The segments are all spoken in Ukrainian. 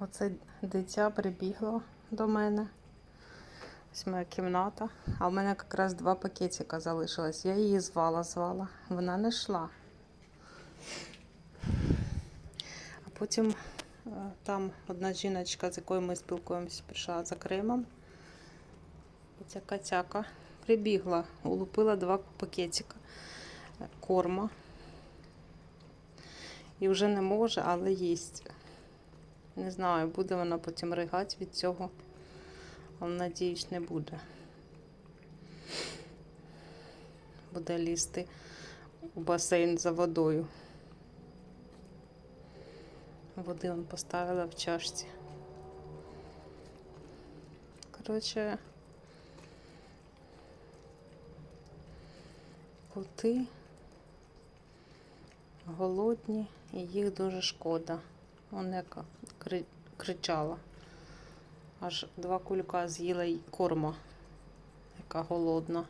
Оце дитя прибігло до мене. Ось моя кімната. А в мене якраз два пакетика залишилось. Я її звала, звала. Вона не йшла. А потім е, там одна жіночка, з якою ми спілкуємося, прийшла за Кримом. І ця котяка прибігла, улупила два пакетика корма. І вже не може, але їсть. Не знаю, буде вона потім ригати від цього. Але надіюсь, не буде. Буде лізти у басейн за водою. Води он поставила в чашці. Коротше, коти голодні і їх дуже шкода. Кри- кричала. Аж два кулька з'їла й корма, яка голодна.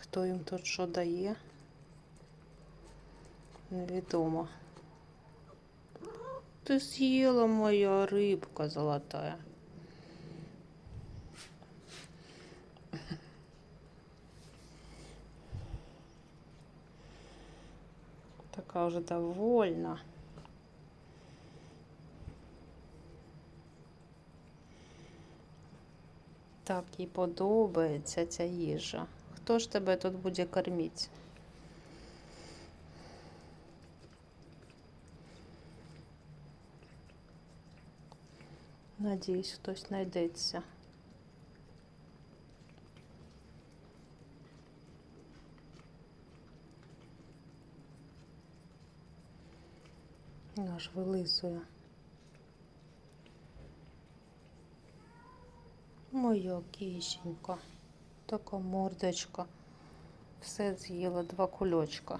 Хто їм тут що дає? Невідомо. Ти з'їла моя рибка золотая. Така вже довольна. Так їй подобається ця їжа. Хто ж тебе тут буде кормити? Надіюсь, хтось знайдеться. Аж вилизує. Моя кішенька, така мордочка. Все з'їла два кульочка.